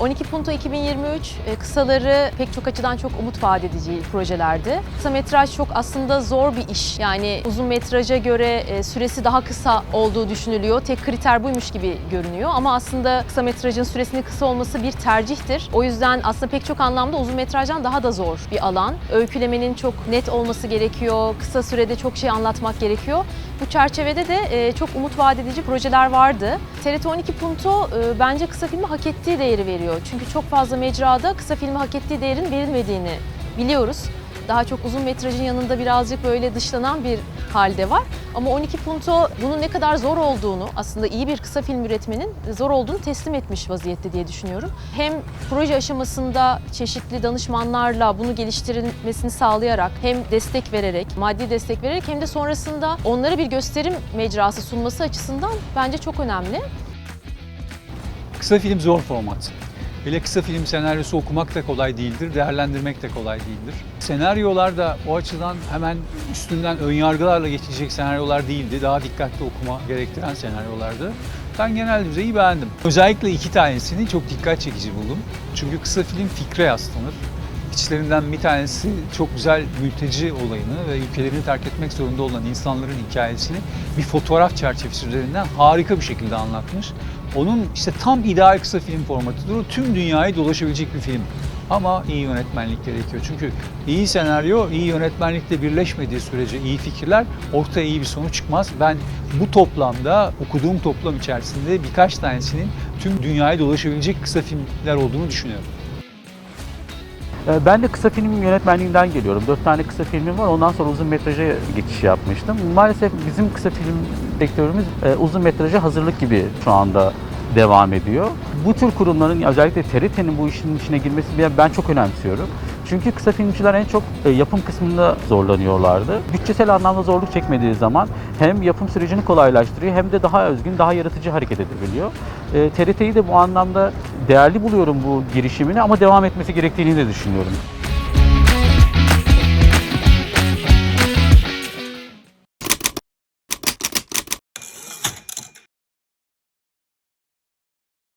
12 Punto 2023 e, kısaları pek çok açıdan çok umut vaat edici projelerdi. Kısa metraj çok aslında zor bir iş. Yani uzun metraja göre e, süresi daha kısa olduğu düşünülüyor. Tek kriter buymuş gibi görünüyor ama aslında kısa metrajın süresinin kısa olması bir tercihtir. O yüzden aslında pek çok anlamda uzun metrajdan daha da zor bir alan. Öykülemenin çok net olması gerekiyor. Kısa sürede çok şey anlatmak gerekiyor. Bu çerçevede de e, çok umut vaat edici projeler vardı. TRT 12 Punto bence kısa filme hak ettiği değeri veriyor. Çünkü çok fazla mecrada kısa filme hak ettiği değerin verilmediğini biliyoruz. Daha çok uzun metrajın yanında birazcık böyle dışlanan bir halde var. Ama 12 Punto bunun ne kadar zor olduğunu, aslında iyi bir kısa film üretmenin zor olduğunu teslim etmiş vaziyette diye düşünüyorum. Hem proje aşamasında çeşitli danışmanlarla bunu geliştirilmesini sağlayarak hem destek vererek, maddi destek vererek hem de sonrasında onlara bir gösterim mecrası sunması açısından bence çok önemli. Kısa film zor format. Hele kısa film senaryosu okumak da kolay değildir, değerlendirmek de kolay değildir. Senaryolar da o açıdan hemen üstünden önyargılarla geçilecek senaryolar değildi. Daha dikkatli okuma gerektiren senaryolardı. Ben genel düzeyi beğendim. Özellikle iki tanesini çok dikkat çekici buldum. Çünkü kısa film fikre yaslanır. İçlerinden bir tanesi çok güzel mülteci olayını ve ülkelerini terk etmek zorunda olan insanların hikayesini bir fotoğraf çerçevesi üzerinden harika bir şekilde anlatmış. Onun işte tam ideal kısa film formatıdır. O tüm dünyayı dolaşabilecek bir film. Ama iyi yönetmenlik gerekiyor. Çünkü iyi senaryo, iyi yönetmenlikle birleşmediği sürece iyi fikirler ortaya iyi bir sonuç çıkmaz. Ben bu toplamda, okuduğum toplam içerisinde birkaç tanesinin tüm dünyayı dolaşabilecek kısa filmler olduğunu düşünüyorum. Ee, Ben de kısa film yönetmenliğinden geliyorum. Dört tane kısa filmim var. Ondan sonra uzun metraja geçiş yapmıştım. Maalesef bizim kısa film sektörümüz e, uzun metraja hazırlık gibi şu anda devam ediyor. Bu tür kurumların özellikle TRT'nin bu işin içine girmesi ben çok önemsiyorum. Çünkü kısa filmciler en çok e, yapım kısmında zorlanıyorlardı. Bütçesel anlamda zorluk çekmediği zaman hem yapım sürecini kolaylaştırıyor hem de daha özgün, daha yaratıcı hareket edebiliyor. E, TRT'yi de bu anlamda değerli buluyorum bu girişimini ama devam etmesi gerektiğini de düşünüyorum.